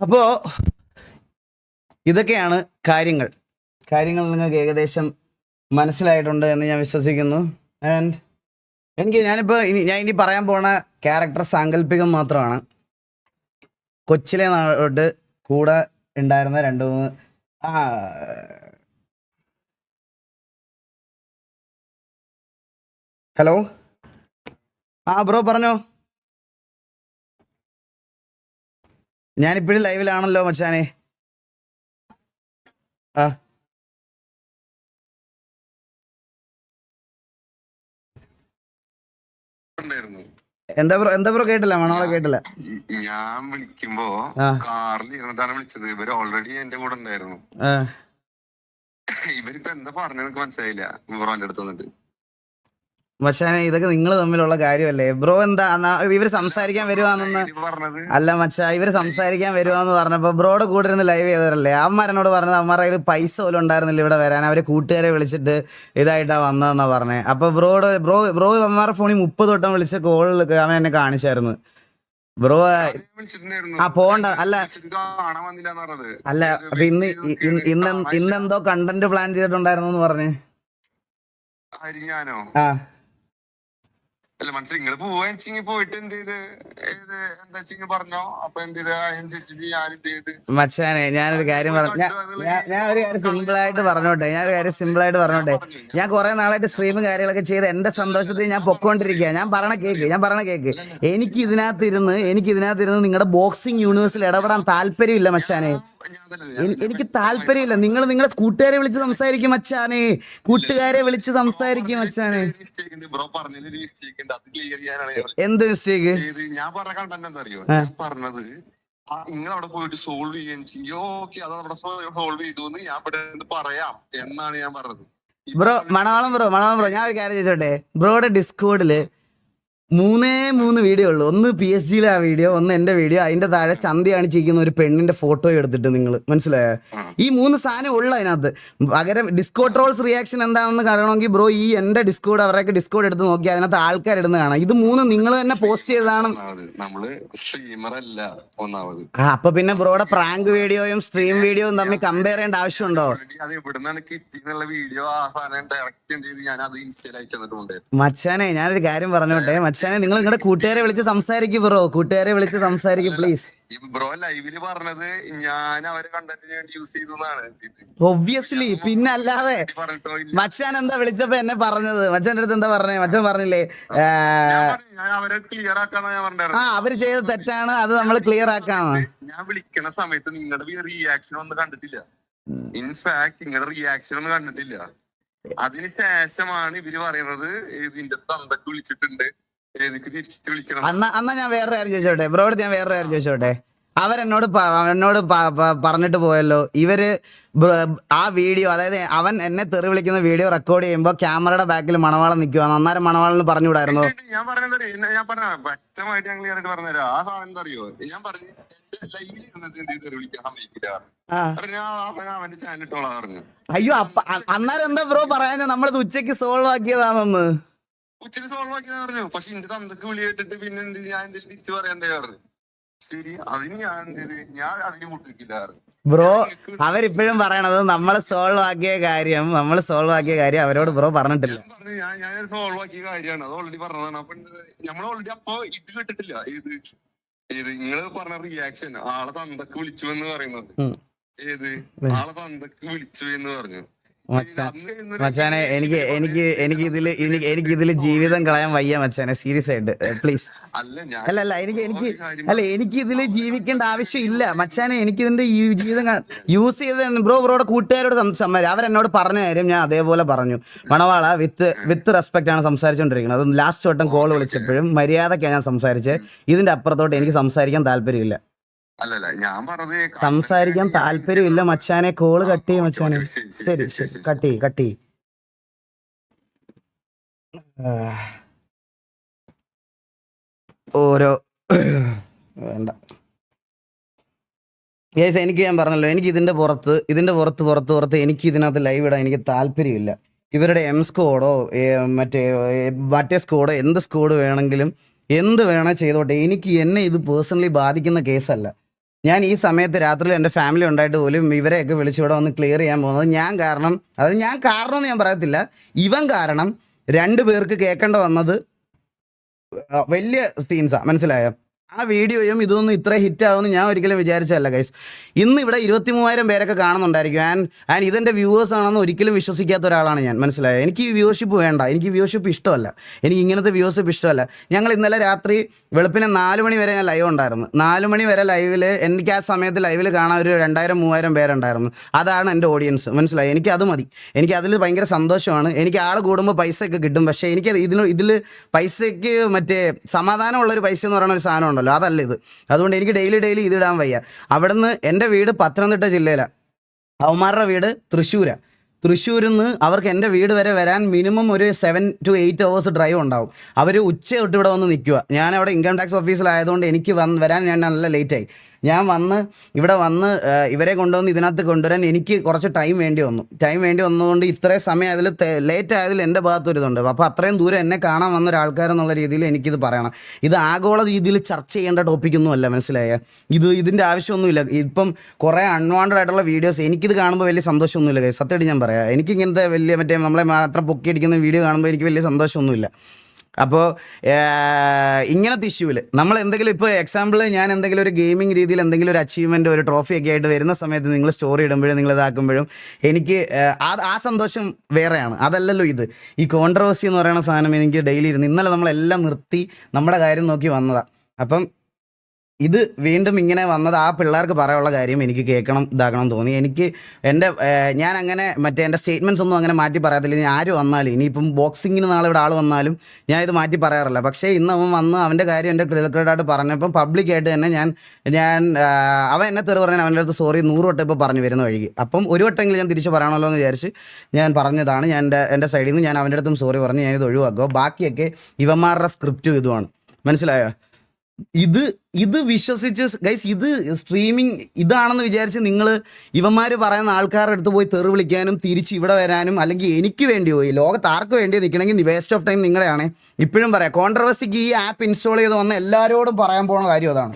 അപ്പോ ഇതൊക്കെയാണ് കാര്യങ്ങൾ. കാര്യങ്ങൾ നിങ്ങൾക്ക് ഏകദേശം മനസ്സിലായിട്ടുണ്ട് എന്ന് ഞാൻ വിശ്വസിക്കുന്നു. ആൻഡ് എനിക്ക് ഞാനിപ്പോൾ ഇനി ഞാൻ ഇനി പറയാൻ പോണ ക്യാരക്ടർ സാങ്കല്പികം മാത്രമാണ്. കൊച്ചിലെ നാളോട്ട് കൂടെ ഉണ്ടായിരുന്ന രണ്ട് മൂന്ന് ആ ഹലോ? ആ ബ്രോ പറഞ്ഞോ? ഞാനിപ്പോഴും ലൈവിലാണല്ലോ മച്ചാനെ. ആ. എന്താ ബ്രോ എന്താ ബ്രോ കേട്ടില്ല? മണോളെ കേട്ടില്ല. ഞാൻ വിളിക്കുമ്പോ കാറിൽ ഇരുന്നിട്ടാണ് വിളിച്ചത്. ഇവർ ഓൾറെഡി എന്റെ കൂടെ ഉണ്ടായിരുന്നു. ഇവരിപ്പോ എന്താ പറഞ്ഞു എനിക്ക് മനസ്സിലായില്ല. ബ്രോന്റെ അടുത്ത് വന്നിട്ട്. മച്ചാനെ ഇതൊക്കെ നിങ്ങൾ തമ്മിലുള്ള കാര്യമല്ലേ? ബ്രോ എന്താ ഇവർ സംസാരിക്കാൻ പറഞ്ഞത്? അല്ല മച്ചാ ഇവർ സംസാരിക്കാൻ വരുവാന്ന് പറഞ്ഞപ്പോ ബ്രോയുടെ കൂടെ ഇരുന്ന് ലൈവ് ചെയ്തതല്ലേ അമ്മാരനോട് പറഞ്ഞത് അമ്മമാരുടെ കയ്യിൽ പൈസ പോലും ഉണ്ടായിരുന്നില്ല ഇവിടെ വരാൻ. അവർ കൂട്ടുകാരെ വിളിച്ചിട്ട് ഇതായിട്ടാ വന്നതെന്നാ പറഞ്ഞേ. അപ്പൊ ബ്രോയുടെ ബ്രോ ബ്രോ അമ്മമാരുടെ ഫോണിൽ മുപ്പത് വട്ടം വിളിച്ച കോളിൽ അവൻ എന്നെ കാണിച്ചായിരുന്നു. ബ്രോ ആ, പോണ്ട. അല്ല. അല്ല അപ്പൊ ഇന്ന് ഇന്ന് ഇന്ന് ഇന്നെന്തോ കണ്ടന്റ് പ്ലാൻ ചെയ്തിട്ടുണ്ടായിരുന്നു എന്ന് പറഞ്ഞു. ആ. അല്ല മനസ്സിൽ നിങ്ങൾ പോവാച്ചെങ്കി പോയിട്ട് എന്ത് ചെയ്ത് ഏത് എന്താ വെച്ചെങ്കിൽ പറഞ്ഞോ? അപ്പൊ എന്ത് ചെയ്ത്? അതിനനുസരിച്ചിട്ട് ഞാൻ എന്ത് ചെയ്ത്? മച്ചാനെ ഞാനൊരു കാര്യം പറഞ്ഞു ഞാൻ ഒരു കാര്യം സിമ്പിൾ ആയിട്ട് പറഞ്ഞോട്ടെ ഞാൻ ഒരു കാര്യം സിമ്പിൾ ആയിട്ട് പറഞ്ഞോട്ടെ. ഞാൻ കുറെ നാളായിട്ട് സ്ട്രീമും കാര്യങ്ങളൊക്കെ ചെയ്ത് എന്റെ സന്തോഷത്തിൽ ഞാൻ പൊക്കോണ്ടിരിക്കുക ഞാൻ പറഞ്ഞ കേക്ക് ഞാൻ പറഞ്ഞ കേക്ക്. എനിക്ക് ഇതിനകത്ത് ഇരുന്ന് എനിക്ക് ഇതിനകത്ത് ഇരുന്ന് നിങ്ങളുടെ ബോക്സിംഗ് യൂണിവേഴ്സിൽ ഇടപെടാൻ താല്പര്യമില്ല മച്ചാനെ. എനിക്ക് താല്പര്യമില്ല. നിങ്ങൾ നിങ്ങളെ കൂട്ടുകാരെ വിളിച്ച് സംസാരിക്കും മച്ചാനെ കൂട്ടുകാരെ വിളിച്ച് സംസാരിക്കും ചെയ്യാനാണ് എന്ത് മിസ്റ്റേക്ക് ഞാൻ പറഞ്ഞ കണ്ടന്റ് എന്താ അറിയോ ഞാൻ പറഞ്ഞത് നിങ്ങൾ അവിടെ പോയിട്ട് സോൾവ് ചെയ്യുകയും ചെയ്യോ. ഓക്കെ അത് അവിടെ സോൾവ് ചെയ്തു എന്ന് ഞാൻ ഇവിടെ പറയാം എന്നാണ് ഞാൻ പറഞ്ഞത്. Bro Manavalam bro Manavalam bro ഞാൻ ഒരു കാര്യം ചോദിച്ചോട്ടെ? ബ്രോയുടെ ഡിസ്കോഡിൽ മൂന്നേ മൂന്ന് വീഡിയോ ഉള്ളു. ഒന്ന് പി എസ് ജിയിലെ ആ വീഡിയോ ഒന്ന് എന്റെ വീഡിയോ. അതിന്റെ താഴെ ചന്തി കാണിച്ചിരിക്കുന്ന ഒരു പെണ്ണിന്റെ ഫോട്ടോ എടുത്തിട്ട് നിങ്ങൾ മനസ്സിലായോ? ഈ മൂന്ന് സാധനം ഉള്ളു അതിനകത്ത്. പകരം ഡിസ്കോ ട്രോൾസ് റിയാക്ഷൻ എന്താണെന്ന് കാണണമെങ്കിൽ ബ്രോ ഈ എന്റെ ഡിസ്കോഡ് അവരൊക്കെ ഡിസ്കോഡ് എടുത്ത് നോക്കി അതിനകത്ത് ആൾക്കാർ ഇടുന്ന കാണാം. ഇത് മൂന്ന് നിങ്ങൾ തന്നെ പോസ്റ്റ് ചെയ്തതാണ്. അപ്പൊ പിന്നെ ബ്രോയുടെ പ്രാങ്ക് വീഡിയോയും സ്ട്രീം വീഡിയോയും തമ്മിൽ കമ്പയർ ചെയ്യേണ്ട ആവശ്യമുണ്ടോ? മച്ചാനെ ഞാനൊരു കാര്യം പറഞ്ഞോട്ടെ. മച്ചാനെ നിങ്ങൾ നിങ്ങളുടെ കൂട്ടുകാരെ വിളിച്ച് സംസാരിക്കും ബ്രോ കൂട്ടുകാരെ വിളിച്ച് സംസാരിക്കും പ്ലീസ് ബ്രോ ലൈവിൽ പറഞ്ഞത് ഞാൻ അവരെ കണ്ടന്റിന് വേണ്ടി യൂസ് ചെയ്തു എന്നാണ് ഒബ്വിയസ്ലി പിന്നെ അല്ലാതെ മച്ചാൻ എന്താ വിളിച്ചപ്പോ എന്നെ പറഞ്ഞത്? മച്ചാന്റെ അടുത്ത് എന്താ പറഞ്ഞേ? മച്ചാൻ പറഞ്ഞില്ലേ ആ, അവരെ ചെയ്ത തെറ്റാണ് അത് നമ്മൾ ക്ലിയർ ആക്കാന്ന്. ഞാൻ വിളിക്കണ സമയത്ത് നിങ്ങളുടെ റിയാക്ഷൻ ഒന്നും കണ്ടിട്ടില്ല. ഇൻഫാക്ട് നിങ്ങളുടെ റിയാക്ഷൻ ഒന്നും കണ്ടിട്ടില്ല. അതിന് ശേഷമാണ് ഇവർ പറയുന്നത് ഇതിന്റെ തന്തക്ക് വിളിച്ചിട്ടുണ്ട്. ഏതൊക്കെ തിരിച്ചിട്ട് വിളിക്കണം. അന്ന അന്നാ ഞാൻ വേറൊരു കാര്യം ചോദിച്ചോട്ടെ? ബ്രോയോട് ഞാൻ വേറൊരു കാര്യം ചോദിച്ചോട്ടെ? അവരെന്നോട് എന്നോട് പറഞ്ഞിട്ട് പോയല്ലോ. ഇവർ ആ വീഡിയോ അതായത് അവൻ എന്നെ തെറി വിളിക്കുന്ന വീഡിയോ റെക്കോർഡ് ചെയ്യുമ്പോൾ ക്യാമറയുടെ ബാക്കിൽ മണവാളം നിൽക്കുക അന്നേരം മണവാളിന് പറഞ്ഞുകൂടായിരുന്നു ഞാൻ പറഞ്ഞത് ഞാൻ പറഞ്ഞ വ്യക്തമായിട്ട് ഞങ്ങൾ ഞാനൊക്കെ പറഞ്ഞുതരാം. ആ സാധനം എന്താ അറിയോ ഞാൻ പറഞ്ഞു ലൈവിൽ ഇരുന്നിട്ട് വിളിക്കാൻ സമ്മതിക്കില്ല അവന്റെ ചാനൽ ഇട്ടോളാ പറഞ്ഞു. അയ്യോ അന്നേരം എന്താ ബ്രോ പറയാൻ നമ്മളിത് ഉച്ചയ്ക്ക് സോൾവ് ആക്കിയതാണെന്ന്. ഉച്ചയ്ക്ക് സോൾവ് ആക്കി പറഞ്ഞു. പക്ഷെ എന്റെ തന്തക്ക് വിളി കേട്ടിട്ട് പിന്നെ എന്ത് ഞാൻ എന്തെങ്കിലും തിരിച്ചു പറയണ്ടേ പറഞ്ഞു. ശരി അതിന് ഞാൻ എന്ത് ഞാൻ അതിന് പറഞ്ഞു. ബ്രോ അവരിപ്പോഴും പറയണത് നമ്മൾ സോൾവ് ആക്കിയ കാര്യം നമ്മൾ സോൾവ് ആക്കിയ കാര്യം അവരോട് ബ്രോ പറഞ്ഞിട്ടില്ല. ഞാൻ ഞാൻ സോൾവ് ആക്കിയ കാര്യമാണ്. അത് ഓൾറെഡി പറഞ്ഞതാണ്. അപ്പൊ നമ്മൾ ഓൾറെഡി അപ്പൊ ഇത് കേട്ടിട്ടില്ല. ഇത് ഏത്? നിങ്ങൾ പറഞ്ഞ റിയാക്ഷൻ ആളെ തന്തക്ക് വിളിച്ചു എന്ന് പറയുന്നത്. ഏത്? ആളെ തന്തക്ക് വിളിച്ചു എന്ന് പറഞ്ഞു. മച്ചാനെ എനിക്ക് എനിക്ക് എനിക്ക് ഇതിൽ എനിക്ക് എനിക്ക് ഇതിൽ ജീവിതം കളയാൻ വയ്യ മച്ചാനെ സീരിയസ് ആയിട്ട് പ്ലീസ് അല്ല അല്ല എനിക്ക് എനിക്ക് അല്ല എനിക്ക് ഇതിൽ ജീവിക്കേണ്ട ആവശ്യമില്ല മച്ചാനെ എനിക്ക് ഇതിന്റെ ജീവിതം യൂസ് ചെയ്ത് ബ്രോ ബ്രോയുടെ കൂട്ടുകാരോട് സംസാരം അവരെന്നോട് പറഞ്ഞ കാര്യം ഞാൻ അതേപോലെ പറഞ്ഞു. മണവാള വിത്ത് വിത്ത് റെസ്പെക്ട് ആണ് സംസാരിച്ചുകൊണ്ടിരിക്കുന്നത് അതും ലാസ്റ്റ് വട്ടം കോൾ വിളിച്ചപ്പോഴും മര്യാദക്കാണ് ഞാൻ സംസാരിച്ചത് ഇതിന്റെ അപ്പുറത്തോട്ട് എനിക്ക് സംസാരിക്കാൻ താല്പര്യമില്ല. അല്ലല്ല ഞാൻ പറഞ്ഞത് സംസാരിക്കാൻ താല്പര്യമില്ല മച്ചാനെ. കോൾ കട്ട് ചെയ്യും മച്ചാനെ. ശരി, ശരി, കട്ടി. കട്ട് കട്ട് ഓരോ വേണ്ട. യേസ് എനിക്ക് ഞാൻ പറഞ്ഞല്ലോ എനിക്ക് ഇതിന്റെ പുറത്ത് ഇതിന്റെ പുറത്ത് പുറത്ത് പുറത്ത് എനിക്ക് ഇതിനകത്ത് ലൈവ് ഇടാൻ എനിക്ക് താല്പര്യമില്ല. ഇവരുടെ എം സ്കോഡോ മറ്റേ മറ്റേ സ്കോഡോ എന്ത് സ്കോഡ് വേണമെങ്കിലും എന്ത് വേണേ ചെയ്തോട്ടെ. എനിക്ക് എന്നെ ഇത് പേഴ്സണലി ബാധിക്കുന്ന കേസല്ല ഞാൻ ഈ സമയത്ത് രാത്രിയിൽ എന്റെ ഫാമിലി ഉണ്ടായിട്ട് പോലും ഇവരെയൊക്കെ വിളിച്ച് ഇവിടെ വന്ന് ക്ലിയർ ചെയ്യാൻ പോകുന്നത് ഞാൻ കാരണം അത് ഞാൻ കാരണം എന്ന് ഞാൻ പറയത്തില്ല. ഇവൻ കാരണം രണ്ടു പേർക്ക് കേൾക്കേണ്ട വന്നത് വലിയ സീൻസാണ് മനസ്സിലായോ? ആ വീഡിയോയും ഇതൊന്നും ഇത്ര ഹിറ്റ് ആവുമെന്ന് ഞാൻ ഒരിക്കലും വിചാരിച്ചതല്ല ഗൈസ് ഇന്ന് ഇവിടെ ഇരുപത്തി മൂവായിരം പേരൊക്കെ കാണുന്നുണ്ടായിരിക്കും. ആൻഡ് ആൻഡ് ഇതെന്റെ വ്യൂവേഴ്സ് ആണെന്ന് ഒരിക്കലും വിശ്വസിക്കാത്ത ഒരാളാണ് ഞാൻ. മനസ്സിലായത് എനിക്ക് ഈ വ്യൂവർഷിപ്പ് വേണ്ട. എനിക്ക് വ്യൂവർഷിപ്പ് ഇഷ്ടമല്ല. എനിക്ക് ഇങ്ങനത്തെ വ്യൂവർഷിപ്പ് ഇഷ്ടമല്ല. ഞങ്ങൾ ഇന്നലെ രാത്രി വെളുപ്പിനെ നാല് മണി വരെ ഞാൻ ലൈവ് ഉണ്ടായിരുന്നു. നാല് മണി വരെ ലൈവിൽ എനിക്ക് ആ സമയത്ത് ലൈവിൽ കാണാൻ ഒരു രണ്ടായിരം മൂവായിരം പേരുണ്ടായിരുന്നു. അതാണ് എന്റെ ഓഡിയൻസ് മനസ്സിലായി? എനിക്ക് അത് മതി. എനിക്ക് അതിൽ ഭയങ്കര സന്തോഷമാണ്. എനിക്ക് ആൾ കൂടുമ്പോൾ പൈസയൊക്കെ കിട്ടും. പക്ഷേ എനിക്ക് ഇതിന് ഇതിൽ പൈസയ്ക്ക് മറ്റേ സമാധാനമുള്ളൊരു പൈസ എന്ന് പറയുന്ന ഒരു സാധനം ഉണ്ടല്ലോ അതല്ല ഇത്. അതുകൊണ്ട് എനിക്ക് ഡെയിലി ഡെയിലി ഇത് ഇടാൻ വയ്യ. അവിടുന്ന് എന്റെ വീട് പത്തനംതിട്ട ജില്ലയിലാണ് അവന്മാരുടെ വീട് തൃശ്ശൂരാണ് തൃശ്ശൂരിൽ നിന്ന് അവർക്ക് എന്റെ വീട് വരെ വരാൻ മിനിമം ഒരു seven to eight hours drive ഉണ്ടാവും. അവർ ഉച്ച തൊട്ട് ഇവിടെ വന്ന് നിൽക്കുക ഞാൻ അവിടെ ഇൻകം ടാക്സ് ഓഫീസിലായതുകൊണ്ട് എനിക്ക് വരാൻ ഞാൻ നല്ല ലേറ്റായി ഞാൻ വന്ന് ഇവിടെ വന്ന് ഇവരെ കൊണ്ടുവന്ന് ഇതിനകത്ത് കൊണ്ടുവരാൻ എനിക്ക് കുറച്ച് ടൈം വേണ്ടി വന്നു. ടൈം വേണ്ടി വന്നതുകൊണ്ട് ഇത്രയും സമയം അതിൽ ലേറ്റ് ആയതിൽ എന്റെ ഭാഗത്തൊരിതുണ്ട് അപ്പോൾ അത്രയും ദൂരം എന്നെ കാണാൻ വന്ന ഒരാൾക്കാരെന്നുള്ള രീതിയിൽ എനിക്കിത് പറയണം. ഇത് ആഗോള രീതിയിൽ ചർച്ച ചെയ്യേണ്ട ടോപ്പിക്കൊന്നുമല്ല മനസ്സിലായ? ഇത് ഇതിന്റെ ആവശ്യമൊന്നുമില്ല. ഇപ്പം കുറേ അൺവാണ്ടഡ് ആയിട്ടുള്ള വീഡിയോസ് എനിക്കിത് കാണുമ്പോൾ വലിയ സന്തോഷമൊന്നുമില്ല. സത്യമായിട്ട് ഞാൻ പറയാം. എനിക്ക് ഇങ്ങനത്തെ വലിയ മറ്റേ നമ്മളെ മാത്രം പൊക്കിയടിക്കുന്ന വീഡിയോ കാണുമ്പോൾ എനിക്ക് വലിയ സന്തോഷമൊന്നുമില്ല. അപ്പോൾ ഇങ്ങനത്തെ ഇഷ്യൂവിൽ നമ്മൾ എന്തെങ്കിലും ഇപ്പോൾ എക്സാമ്പിൾ ഞാൻ എന്തെങ്കിലും ഒരു ഗെയിമിംഗ് രീതിയിൽ എന്തെങ്കിലും ഒരു അച്ചീവ്മെന്റ് ഒരു ട്രോഫി ഒക്കെ ആയിട്ട് വരുന്ന സമയത്ത് നിങ്ങൾ സ്റ്റോറി ഇടുമ്പോഴും നിങ്ങൾ ഇതാക്കുമ്പോഴും എനിക്ക് ആ സന്തോഷം വേറെയാണ്. അതല്ലല്ലോ ഇത്. ഈ കോൺട്രവേഴ്സി എന്ന് പറയുന്ന സാധനം എനിക്ക് ഡെയിലി ഇരുന്ന് ഇന്നലെ നമ്മളെല്ലാം നിർത്തി നമ്മുടെ കാര്യം നോക്കി വന്നതാണ് അപ്പം ഇത് വീണ്ടും ഇങ്ങനെ വന്നത് ആ പിള്ളേർക്ക് പറയാനുള്ള കാര്യം എനിക്ക് കേൾക്കണം ഇതാക്കണം തോന്നി. എനിക്ക് എന്റെ ഞാൻ അങ്ങനെ മറ്റേ എന്റെ സ്റ്റേറ്റ്മെന്റ്സ് ഒന്നും അങ്ങനെ മാറ്റി പറയാത്തില്ല. ഇനി ആര് വന്നാലും ഇനിയിപ്പം ബോക്സിങ്ങിന് നാളെ ഇവിടെ ആൾ വന്നാലും ഞാൻ ഇത് മാറ്റി പറയാറില്ല. പക്ഷേ ഇന്ന് അവൻ വന്ന് അവന്റെ കാര്യം എന്റെ ക്ലിയറായിട്ട് പറഞ്ഞപ്പം പബ്ലിക്കായിട്ട് തന്നെ ഞാൻ ഞാൻ അവൻ എന്നെ തെറി പറഞ്ഞാൽ അവന്റെ അടുത്ത് സോറി നൂറ് വട്ടം ഇപ്പോൾ പറഞ്ഞു വരുന്ന വഴിക്ക്. അപ്പം ഒരു വട്ടമെങ്കിലും ഞാൻ തിരിച്ച് പറയണമല്ലോ എന്ന് വിചാരിച്ച് ഞാൻ പറഞ്ഞതാണ്. ഞാൻ എന്റെ എന്റെ സൈഡിൽ നിന്ന് ഞാൻ അവന്റെ അടുത്തും സോറി പറഞ്ഞ് ഞാനിത് ഒഴിവാക്കുക. ബാക്കിയൊക്കെ ഇവന്മാരുടെ സ്ക്രിപ്റ്റും ഇതുമാണ്. മനസ്സിലായോ? ഇത് ഇത് വിശ്വസിച്ച് ഗൈസ് ഇത് സ്ട്രീമിംഗ് ഇതാണെന്ന് വിചാരിച്ച് നിങ്ങൾ ഇവന്മാർ പറയുന്ന ആൾക്കാരുടെ അടുത്ത് പോയി തെറി വിളിക്കാനും തിരിച്ച് ഇവിടെ വരാനും അല്ലെങ്കിൽ എനിക്ക് വേണ്ടിയോ ഈ ലോകത്ത് ആർക്ക് വേണ്ടി നിൽക്കണമെങ്കിൽ വേസ്റ്റ് ഓഫ് ടൈം നിങ്ങളുടെയാണ് ഇപ്പോഴും പറയാം കോൺട്രവേഴ്സിക്ക് ഈ ആപ്പ് ഇൻസ്റ്റാൾ ചെയ്ത് വന്ന എല്ലാവരോടും പറയാൻ പോകുന്ന കാര്യം അതാണ്.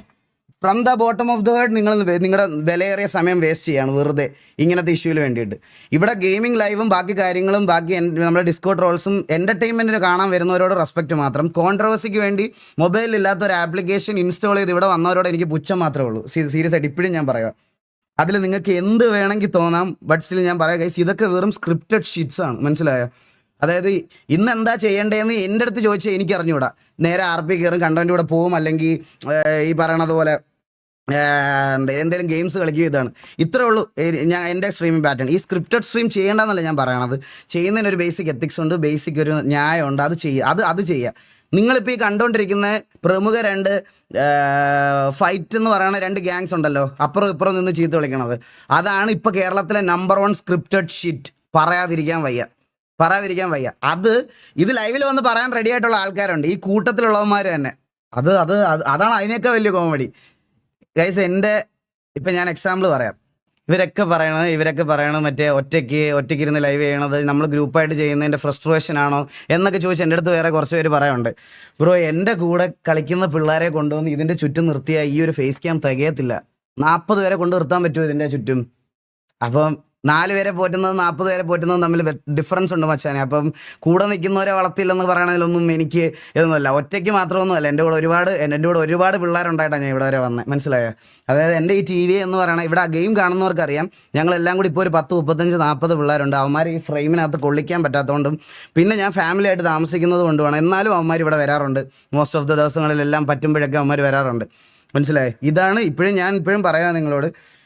From the bottom of the world നിങ്ങൾ നിങ്ങളുടെ വിലയേറിയ സമയം വേസ്റ്റ് ചെയ്യാണ് വെറുതെ. ഇങ്ങനത്തെ ഇഷ്യൂവിൽ വേണ്ടിയിട്ട്. ഇവിടെ ഗെയിമിംഗ് ലൈവും ബാക്കി കാര്യങ്ങളും ബാക്കി നമ്മുടെ ഡിസ്കോ ട്രോൾസും എന്റർടൈൻമെന്റിന് കാണാൻ വരുന്നവരോട് റെസ്പെക്റ്റ് മാത്രം. കോൺട്രവേഴ്സിക്ക് വേണ്ടി മൊബൈലിൽ ഇല്ലാത്ത ഒരു ആപ്ലിക്കേഷൻ ഇൻസ്റ്റാൾ ചെയ്ത് ഇവിടെ വന്നവരോട് എനിക്ക് പുച്ഛം മാത്രമേ ഉള്ളൂ. സീരിയസ് ആയിട്ട് ഇപ്പോഴും ഞാൻ പറയാം. അതിൽ നിങ്ങൾക്ക് എന്ത് വേണമെങ്കിൽ തോന്നാം ബട്ട് സ്റ്റിൽ ഞാൻ പറയാം ഗൈസ് ഇതൊക്കെ വെറും സ്ക്രിപ്റ്റഡ് ഷീറ്റ്സ് ആണ്. മനസ്സിലായോ? അതായത് ഇന്ന് എന്താ ചെയ്യേണ്ടതെന്ന് എന്റെ അടുത്ത് ചോദിച്ചാൽ എനിക്ക് അറിഞ്ഞൂടാ നേരെ ആർ പി കയറും കണ്ടവന്റെ കൂടെ പോവും അല്ലെങ്കിൽ ഈ പറയണത് പോലെ എന്തെങ്കിലും ഗെയിംസ് കളിക്കുക ഇതാണ്. ഇത്രേ ഉള്ളൂ. ഞാൻ എന്റെ സ്ട്രീമിംഗ് പാറ്റേൺ. ഈ സ്ക്രിപ്റ്റഡ് സ്ട്രീം ചെയ്യേണ്ടെന്നല്ല ഞാൻ പറയണത്. ചെയ്യുന്നതിന് ഒരു ബേസിക് എത്തിക്സ് ഉണ്ട് ബേസിക് ഒരു ന്യായമുണ്ട് അത് ചെയ്യുക അത് അത് ചെയ്യുക നിങ്ങളിപ്പോൾ ഈ കണ്ടുകൊണ്ടിരിക്കുന്ന പ്രമുഖ രണ്ട് ഫൈറ്റ് എന്ന് പറയുന്ന രണ്ട് ഗ്യാങ്സ് ഉണ്ടല്ലോ അപ്പുറം ഇപ്പുറം നിന്ന് ചീത്ത വിളിക്കണത്. അതാണ് ഇപ്പോൾ കേരളത്തിലെ നമ്പർ വൺ സ്ക്രിപ്റ്റഡ് ഷിറ്റ്. പറയാതിരിക്കാൻ വയ്യ. പറയാതിരിക്കാൻ വയ്യ. അത് ഇത് ലൈവിൽ വന്ന് പറയാൻ റെഡി ആയിട്ടുള്ള ആൾക്കാരുണ്ട്. ഈ കൂട്ടത്തിലുള്ളവന്മാർ തന്നെ. അത് അത് അത് അതാണ് അതിനേക്കാൾ വലിയ കോമഡി ഗൈസ് എന്റെ ഇപ്പം ഞാൻ എക്സാമ്പിൾ പറയാം. ഇവരൊക്കെ പറയണത് ഇവരൊക്കെ പറയണത് മറ്റേ ഒറ്റയ്ക്ക് ഒറ്റയ്ക്ക് ഇരുന്ന് ലൈവ് ചെയ്യണത് നമ്മൾ ഗ്രൂപ്പായിട്ട് ചെയ്യുന്നതിന്റെ ഫ്രസ്ട്രേഷൻ ആണോ എന്നൊക്കെ ചോദിച്ച് എന്റെ അടുത്ത് വേറെ കുറച്ച് പേര് പറയാനുണ്ട്. ബ്രോ എന്റെ കൂടെ കളിക്കുന്ന പിള്ളേരെ കൊണ്ടുവന്ന് ഇതിന്റെ ചുറ്റും നിർത്തിയാൽ ഈ ഒരു ഫേസ് ക്യാം തികയത്തില്ല. നാൽപ്പത് പേരെ കൊണ്ട് നിർത്താൻ പറ്റുമോ ഇതിന്റെ ചുറ്റും? അപ്പം നാല് പേരെ പോറ്റുന്നത് നാൽപ്പത് പേരെ പോറ്റുന്നത് തമ്മിൽ ഡിഫറൻസ് ഉണ്ട് മച്ചാനെ. അപ്പം കൂടെ നിൽക്കുന്നവരെ വളർത്തില്ലെന്ന് പറയണതിലൊന്നും എനിക്ക് ഇതൊന്നുമല്ല. ഒറ്റയ്ക്ക് മാത്രമൊന്നുമല്ല. എന്റെ കൂടെ ഒരുപാട് എന്റെ കൂടെ ഒരുപാട് പിള്ളേരുണ്ടായിട്ടാണ് ഞാൻ ഇവിടെ വരെ വന്നത് മനസ്സിലായോ? അതായത് എന്റെ ഈ ടി വി എന്ന് പറയണ ഇവിടെ ഗെയിം കാണുന്നവർക്കറിയാം. ഞങ്ങളെല്ലാം കൂടി ഇപ്പോൾ ഒരു പത്ത് മുപ്പത്തഞ്ച് നാൽപ്പത് പിള്ളേരുണ്ട്. അവന്മാർ ഈ ഫ്രെയിമിനകത്ത് കൊള്ളിക്കാൻ പറ്റാത്തതുകൊണ്ടും പിന്നെ ഞാൻ ഫാമിലി ആയിട്ട് താമസിക്കുന്നത് കൊണ്ടുമാണ്. എന്നാലും അവന്മാർ ഇവിടെ വരാറുണ്ട്. മോസ്റ്റ് ഓഫ് ദ ദിവസങ്ങളിലെല്ലാം പറ്റുമ്പോഴൊക്കെ അവന്മാർ വരാറുണ്ട്. മനസ്സിലായോ? ഇതാണ് ഇപ്പോഴും ഞാൻ ഇപ്പോഴും പറയാം നിങ്ങളോട്.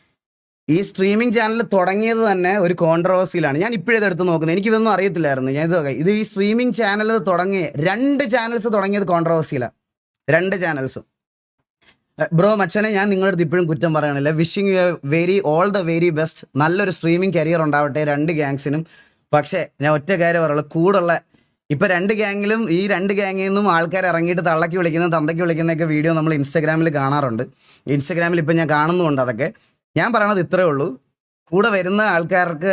ഈ സ്ട്രീമിംഗ് ചാനൽ തുടങ്ങിയത് തന്നെ ഒരു കോൺട്രവേഴ്സിയിലാണ്. ഞാൻ ഇപ്പോഴേ എടുത്ത് നോക്കുന്നത്. എനിക്കിതൊന്നും അറിയത്തില്ലായിരുന്നു. ഞാൻ ഇത് ഇത് ഈ സ്ട്രീമിംഗ് ചാനൽ തുടങ്ങിയ രണ്ട് ചാനൽസ് തുടങ്ങിയത് കോൺട്രവേഴ്സിയിലാണ് രണ്ട് ചാനൽസും. ബ്രോ മച്ചനെ ഞാൻ നിങ്ങളുടെ അടുത്ത് ഇപ്പോഴും കുറ്റം പറയണില്ല. Wishing you very all the very best നല്ലൊരു സ്ട്രീമിംഗ് കരിയർ ഉണ്ടാവട്ടെ രണ്ട് ഗ്യാങ്സിനും പക്ഷേ ഞാൻ ഒറ്റ കാര്യം പറയുള്ളൂ. കൂടുള്ള ഇപ്പം രണ്ട് ഗ്യാങ്ങിലും ഈ രണ്ട് ഗ്യാങ്ങിൽ നിന്നും ആൾക്കാർ ഇറങ്ങിയിട്ട് തള്ളക്കി വിളിക്കുന്ന തന്തയ്ക്ക് വിളിക്കുന്നതൊക്കെ വീഡിയോ നമ്മൾ ഇൻസ്റ്റാഗ്രാമിൽ കാണാറുണ്ട്. ഇൻസ്റ്റാഗ്രാമിൽ ഇപ്പം ഞാൻ കാണുന്നുണ്ട് അതൊക്കെ. ഞാൻ പറയണത് ഇത്രേ ഉള്ളൂ. കൂടെ വരുന്ന ആൾക്കാർക്ക്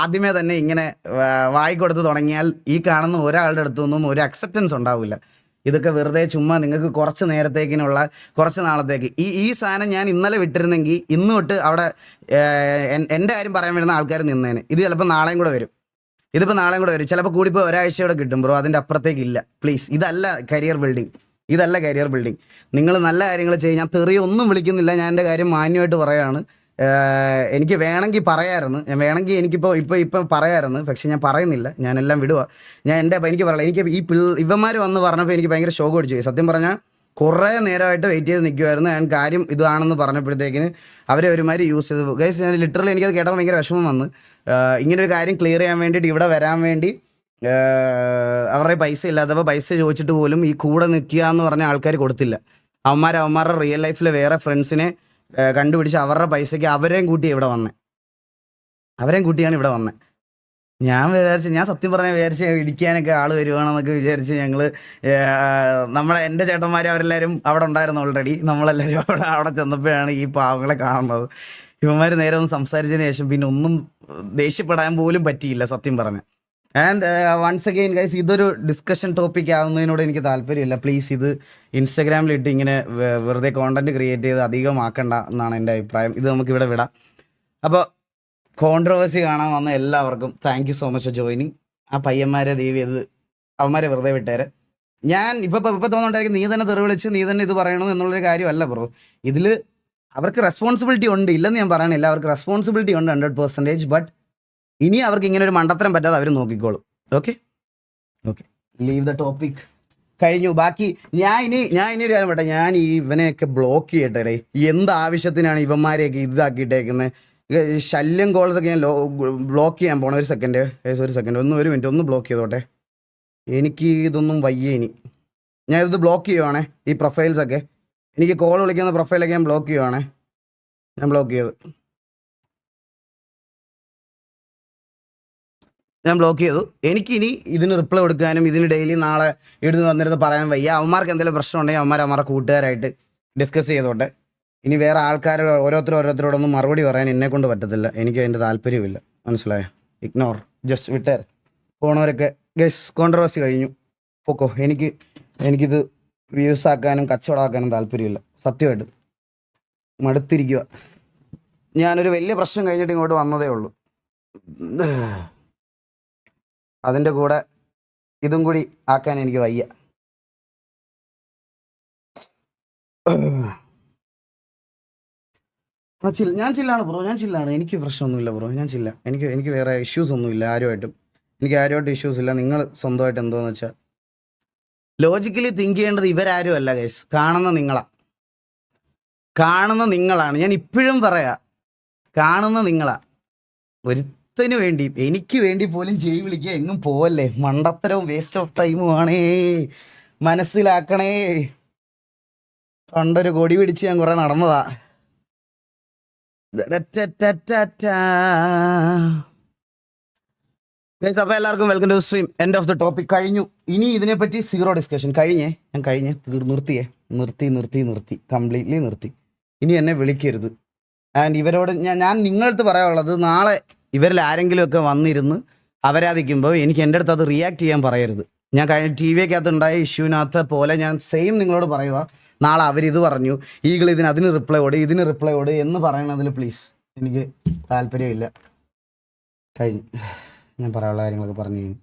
ആദ്യമേ തന്നെ ഇങ്ങനെ വായിക്കൊടുത്ത് വായി കൊടുത്ത് തുടങ്ങിയാൽ ഈ കാണുന്ന ഒരാളുടെ അടുത്തൊന്നും ഒരു അക്സെപ്റ്റൻസ് ഉണ്ടാവില്ല. ഇതൊക്കെ വെറുതെ ചുമ്മാ നിങ്ങൾക്ക് കുറച്ച് നേരത്തേക്കിനുള്ള കുറച്ച് നാളത്തേക്ക്. ഈ ഈ സാധനം ഞാൻ ഇന്നലെ വിട്ടിരുന്നെങ്കിൽ ഇന്ന് തൊട്ട് അവിടെ എന്റെ കാര്യം പറയാൻ വരുന്ന ആൾക്കാർ നിന്നേനെ. ഇത് ചിലപ്പോൾ നാളെയും കൂടെ വരും. ഇതിപ്പോൾ നാളെയും കൂടെ വരും. ചിലപ്പോൾ കൂടിപ്പോൾ ഒരാഴ്ചയോടെ കിട്ടും ബ്രോ അതിന്റെ അപ്പുറത്തേക്കില്ല പ്ലീസ് ഇതല്ല കരിയർ ബിൽഡിംഗ് ഇതല്ല കരിയർ ബിൽഡിംഗ് നിങ്ങൾ നല്ല കാര്യങ്ങൾ ചെയ്യും. ഞാൻ തെറിയ ഒന്നും വിളിക്കുന്നില്ല. ഞാൻ എന്റെ കാര്യം മാന്യമായിട്ട് പറയാണ് എനിക്ക് വേണമെങ്കിൽ പറയായിരുന്നു. ഞാൻ വേണമെങ്കിൽ എനിക്കിപ്പോൾ ഇപ്പോൾ ഇപ്പം പറയായിരുന്നു. പക്ഷേ ഞാൻ പറയുന്നില്ല. ഞാനെല്ലാം വിടുക ഞാൻ എന്റെ എനിക്ക് പറയാം എനിക്ക് ഈ പിള്ള ഇവന്മാർ വന്ന് പറഞ്ഞപ്പോൾ എനിക്ക് ഭയങ്കര ഷോക്ക് അടിച്ചു. സത്യം പറഞ്ഞാൽ കുറേ നേരമായിട്ട് വെയിറ്റ് ചെയ്ത് നിൽക്കുമായിരുന്നു ഞാൻ കാര്യം ഇതാണെന്ന് പറഞ്ഞപ്പോഴത്തേക്കിന് അവരെ ഒരുമാതിരി യൂസ് ചെയ്തു. ഗൈസ് ഞാൻ ലിറ്ററലി എനിക്കത് കേട്ടപ്പോൾ ഭയങ്കര വിഷമം വന്ന്. ഇങ്ങനൊരു കാര്യം ക്ലിയർ ചെയ്യാൻ വേണ്ടിയിട്ട് ഇവിടെ വരാൻ വേണ്ടി അവരുടെ പൈസ ഇല്ല അഥവാ പൈസ ചോദിച്ചിട്ട് പോലും ഈ കൂടെ നിൽക്കുക എന്ന് പറഞ്ഞ ആൾക്കാർ കൊടുത്തില്ല. അവന്മാർ അവന്മാരുടെ റിയൽ ലൈഫിലെ വേറെ ഫ്രണ്ട്സിനെ കണ്ടുപിടിച്ച് അവരുടെ പൈസയ്ക്ക് അവരെയും കൂട്ടി ഇവിടെ വന്നേ. അവരെയും കൂട്ടിയാണ് ഇവിടെ വന്നത് ഞാൻ വിചാരിച്ചു ഞാൻ സത്യം പറഞ്ഞാൽ വിചാരിച്ച് ഇടിക്കാനൊക്കെ ആൾ വരുവാണെന്നൊക്കെ വിചാരിച്ച് ഞങ്ങൾ നമ്മളെ എന്റെ ചേട്ടന്മാർ അവരെല്ലാവരും അവിടെ ഉണ്ടായിരുന്നു ഓൾറെഡി നമ്മളെല്ലാവരും അവിടെ അവിടെ ചെന്നപ്പോഴാണ് ഈ പാവങ്ങളെ കാണുന്നത്. ഇവന്മാർ നേരെ ഒന്ന് സംസാരിച്ചതിന് ശേഷം പിന്നെ ഒന്നും ദേഷ്യപ്പെടാൻ പോലും പറ്റിയില്ല സത്യം പറഞ്ഞ. ആൻഡ് വൺസ് അഗെയിൻ ഗൈസ് ഇതൊരു ഡിസ്കഷൻ ടോപ്പിക് ആവുന്നതിനോട് എനിക്ക് താല്പര്യമില്ല. പ്ലീസ് ഇത് ഇൻസ്റ്റഗ്രാമിൽ ഇട്ട് ഇങ്ങനെ വെറുതെ കോണ്ടന്റ് ക്രിയേറ്റ് ചെയ്ത് അധികമാക്കണ്ട എന്നാണ് എന്റെ അഭിപ്രായം. ഇത് നമുക്ക് ഇവിടെ വിടാം. അപ്പോൾ കോൺട്രവേഴ്സി കാണാൻ വന്ന എല്ലാവർക്കും thank you so much for joining ആ പയ്യന്മാരെ ദേവി അത് അവന്മാരെ വെറുതെ വിട്ടേരെ. ഞാൻ ഇപ്പം ഇപ്പം തോന്നുന്നുണ്ടായിരിക്കും നീ തന്നെ തെറി വിളിച്ച് നീ തന്നെ ഇത് പറയണം എന്നുള്ളൊരു കാര്യമല്ല ബ്രോ. ഇതിൽ അവർക്ക് റെസ്പോൺസിബിലിറ്റി ഉണ്ട്. ഇല്ലെന്ന് ഞാൻ പറയണില്ല. അവർക്ക് റെസ്പോൺസിബിലിറ്റി ഉണ്ട് ഹൺഡ്രഡ് പെർസെന്റേജ് ബട്ട് ഇനി അവർക്ക് ഇങ്ങനെ ഒരു മണ്ടത്തരം പറ്റാതെ അവർ നോക്കിക്കോളും. Okay okay leave the topic കഴിഞ്ഞു. ബാക്കി ഞാൻ ഇനി ഞാൻ ഇനി ഒരു കാര്യം പറയട്ടെ. ഞാൻ ഈ ഇവനെയൊക്കെ ബ്ലോക്ക് ചെയ്യട്ടെ എന്ത് ആവശ്യത്തിനാണ് ഇവന്മാരെയൊക്കെ ഇതാക്കിയിട്ടേക്കുന്നത് ശല്യം കോൾസ് ഒക്കെ ഞാൻ ബ്ലോക്ക് ചെയ്യാൻ പോകണം ഒരു സെക്കൻഡ് ഒരു സെക്കൻഡ് ഒന്ന് ഒരു മിനിറ്റ് ഒന്ന് ബ്ലോക്ക് ചെയ്തോട്ടെ. എനിക്ക് ഇതൊന്നും വയ്യ ഇനി. ഞാൻ ഇത് ബ്ലോക്ക് ചെയ്യുവാണേ ഈ പ്രൊഫൈൽസൊക്കെ എനിക്ക് കോൾ വിളിക്കുന്ന പ്രൊഫൈലൊക്കെ ഞാൻ ബ്ലോക്ക് ചെയ്യുവാണേ. ഞാൻ ബ്ലോക്ക് ചെയ്തു. ഞാൻ ബ്ലോക്ക് ചെയ്തു. എനിക്കിനി ഇതിന് റിപ്ലൈ കൊടുക്കാനും ഇതിന് ഡെയിലി നാളെ ഇവിടുന്ന് വന്നിരുന്ന് പറയാൻ വയ്യ. അവന്മാർക്ക് എന്തെങ്കിലും പ്രശ്നം ഉണ്ടെങ്കിൽ അവന്മാർ അവന്മാരുടെ കൂട്ടുകാരായിട്ട് ഡിസ്കസ് ചെയ്തോട്ടെ. ഇനി വേറെ ആൾക്കാർ ഓരോരുത്തർ ഓരോരുത്തരോടൊന്നും മറുപടി പറയാൻ എന്നെ കൊണ്ട് പറ്റത്തില്ല. എനിക്ക് അതിന്റെ താല്പര്യമില്ല മനസ്സിലായോ? ഇഗ്നോർ ജസ്റ്റ് വിട്ടേർ. പോണവരൊക്കെ ഗസ് കോൺട്രവേഴ്സി കഴിഞ്ഞു. പൊക്കോ. എനിക്ക് എനിക്കിത് വ്യൂസ് ആക്കാനും കച്ചവടമാക്കാനും താല്പര്യമില്ല. സത്യമായിട്ട്. മടുത്തിരിക്കുക ഞാനൊരു വലിയ പ്രശ്നം കഴിഞ്ഞിട്ട് ഇങ്ങോട്ട് വന്നതേ ഉള്ളൂ. അതിന്റെ കൂടെ ഇതും കൂടി ആക്കാൻ എനിക്ക് വയ്യ. ചില്ല ഞാൻ ചില്ലാണ് ബ്രോ ഞാൻ ചില്ലാണ്. എനിക്ക് പ്രശ്നമൊന്നുമില്ല ബ്രോ ഞാൻ ചില്ല. എനിക്ക് എനിക്ക് വേറെ ഇഷ്യൂസ് ഒന്നുമില്ല ആരുമായിട്ടും. എനിക്ക് ആരുമായിട്ടും ഇഷ്യൂസ് ഇല്ല. നിങ്ങൾ സ്വന്തമായിട്ട് എന്തോന്ന് വെച്ചാൽ ലോജിക്കലി തിങ്ക് ചെയ്യേണ്ടത് ഇവരാരും അല്ല ഗൈസ് കാണുന്ന നിങ്ങളാ. കാണുന്ന നിങ്ങളാണ്. ഞാൻ ഇപ്പോഴും പറയാ കാണുന്ന നിങ്ങളാ. ഒരുത്തന് വേണ്ടി എനിക്ക് വേണ്ടി പോലും ജയ് വിളിക്കുക എങ്ങും പോവല്ലേ? മണ്ടത്തരവും വേസ്റ്റ് ഓഫ് ടൈമും ആണേ. മനസ്സിലാക്കണേ. പണ്ടൊരു കൊടി പിടിച്ച് ഞാൻ കുറെ നടന്നതാ. അപ്പോൾ എല്ലാവർക്കും welcome to stream end of the topic കഴിഞ്ഞു. ഇനി ഇതിനെപ്പറ്റി സീറോ ഡിസ്കഷൻ കഴിഞ്ഞേ. ഞാൻ കഴിഞ്ഞേ. നിർത്തിയേ. നിർത്തി നിർത്തി നിർത്തി. കംപ്ലീറ്റ്ലി നിർത്തി. ഇനി എന്നെ വിളിക്കരുത്. ആൻഡ് ഇവരോട് ഞാൻ ഞാൻ നിങ്ങളടുത്ത് പറയാനുള്ളത് നാളെ ഇവരിൽ ആരെങ്കിലുമൊക്കെ വന്നിരുന്ന് അവരാധിക്കുമ്പോൾ എനിക്ക് എന്റെ അടുത്ത് അത് റിയാക്ട് ചെയ്യാൻ പറയരുത്. ഞാൻ കഴിഞ്ഞ ടി വിക്കകത്ത് ഉണ്ടായ ഇഷ്യൂവിനകത്ത് പോലെ ഞാൻ സെയിം നിങ്ങളോട് പറയുക നാളെ അവരിത് പറഞ്ഞു. ഈകൾ ഇതിന് അതിന് റിപ്ലൈ ഓട് ഇതിന് റിപ്ലൈ ഓട് എന്ന് പറയണതിൽ പ്ലീസ് എനിക്ക് താല്പര്യമില്ല. കഴിഞ്ഞു. ഞാൻ പറയാനുള്ള കാര്യങ്ങളൊക്കെ പറഞ്ഞു കഴിഞ്ഞു.